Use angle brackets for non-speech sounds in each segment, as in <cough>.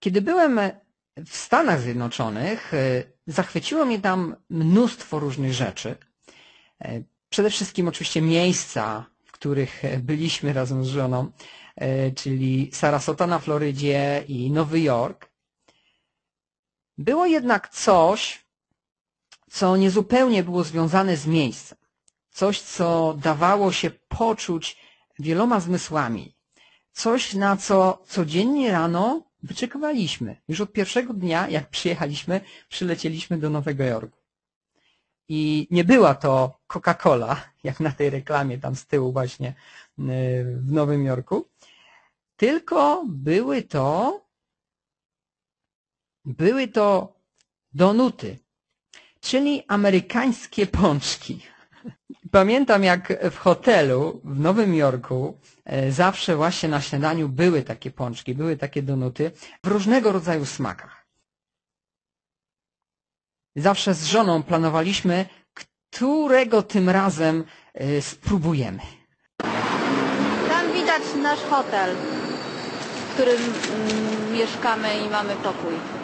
Kiedy byłem w Stanach Zjednoczonych, e, zachwyciło mnie tam mnóstwo różnych rzeczy. E, przede wszystkim oczywiście miejsca, w których byliśmy razem z żoną, e, czyli Sarasota na Florydzie i Nowy Jork. Było jednak coś, co niezupełnie było związane z miejscem. Coś, co dawało się poczuć wieloma zmysłami. Coś, na co codziennie rano wyczekowaliśmy. Już od pierwszego dnia, jak <laughs> przyjechaliśmy, przylecieliśmy do Nowego Jorku. I nie była to Coca-Cola, <laughs> jak na tej reklamie tam z tyłu właśnie y, w Nowym Jorku, tylko były to były to donuty, czyli amerykańskie pączki. Pamiętam jak w hotelu w Nowym Jorku e, zawsze właśnie na śniadaniu były takie pączki, były takie donuty w różnego rodzaju smakach. Zawsze z żoną planowaliśmy, którego tym razem e, spróbujemy. Tam widać nasz hotel, w którym mm, mieszkamy i mamy pokój.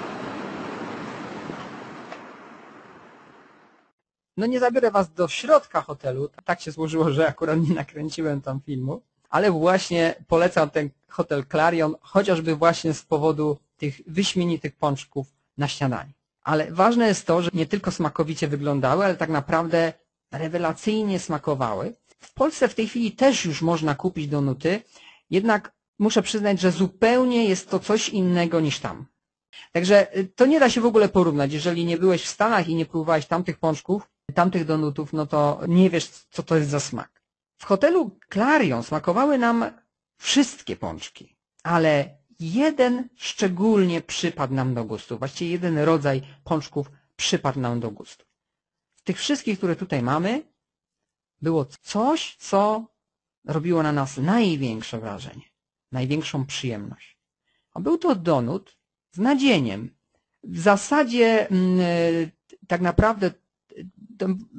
No nie zabiorę was do środka hotelu, tak się złożyło, że akurat nie nakręciłem tam filmu, ale właśnie polecam ten hotel Clarion, chociażby właśnie z powodu tych wyśmienitych pączków na śniadanie. Ale ważne jest to, że nie tylko smakowicie wyglądały, ale tak naprawdę rewelacyjnie smakowały. W Polsce w tej chwili też już można kupić donuty, jednak muszę przyznać, że zupełnie jest to coś innego niż tam. Także y, to nie da się w ogóle porównać. Jeżeli nie byłeś w Stanach i nie próbowałeś tamtych pączków, tamtych donutów, no to nie wiesz, co to jest za smak. W hotelu Clarion smakowały nam wszystkie pączki, ale jeden szczególnie przypadł nam do gustu. Właściwie jeden rodzaj pączków przypadł nam do gustu. W tych wszystkich, które tutaj mamy, było coś, co robiło na nas największe wrażenie, największą przyjemność. A był to donut z nadzieniem. W zasadzie mm, tak naprawdę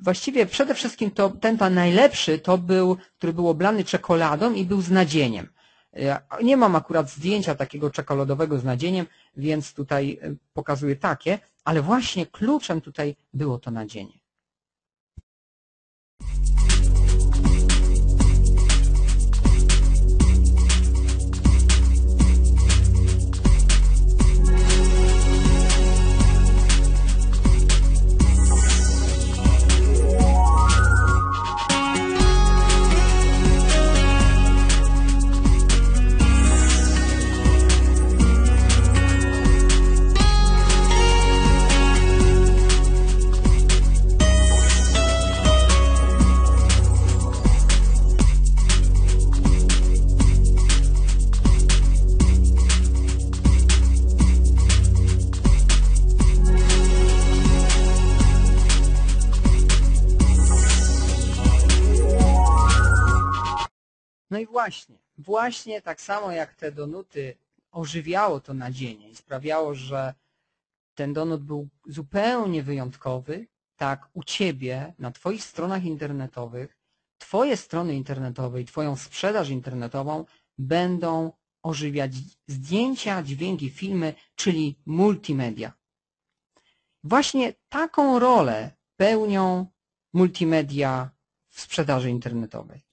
właściwie przede wszystkim to ten pan najlepszy to był, który był oblany czekoladą i był z nadzieniem. Nie mam akurat zdjęcia takiego czekoladowego z nadzieniem, więc tutaj e, pokazuję takie, ale właśnie kluczem tutaj było to nadzienie. No i właśnie, właśnie tak samo jak te donuty ożywiało to nadzienie i sprawiało, że ten donut był zupełnie wyjątkowy, tak u Ciebie na Twoich stronach internetowych, Twoje strony internetowe i Twoją sprzedaż internetową będą ożywiać zdjęcia, dźwięki, filmy, czyli multimedia. Właśnie taką rolę pełnią multimedia w sprzedaży internetowej.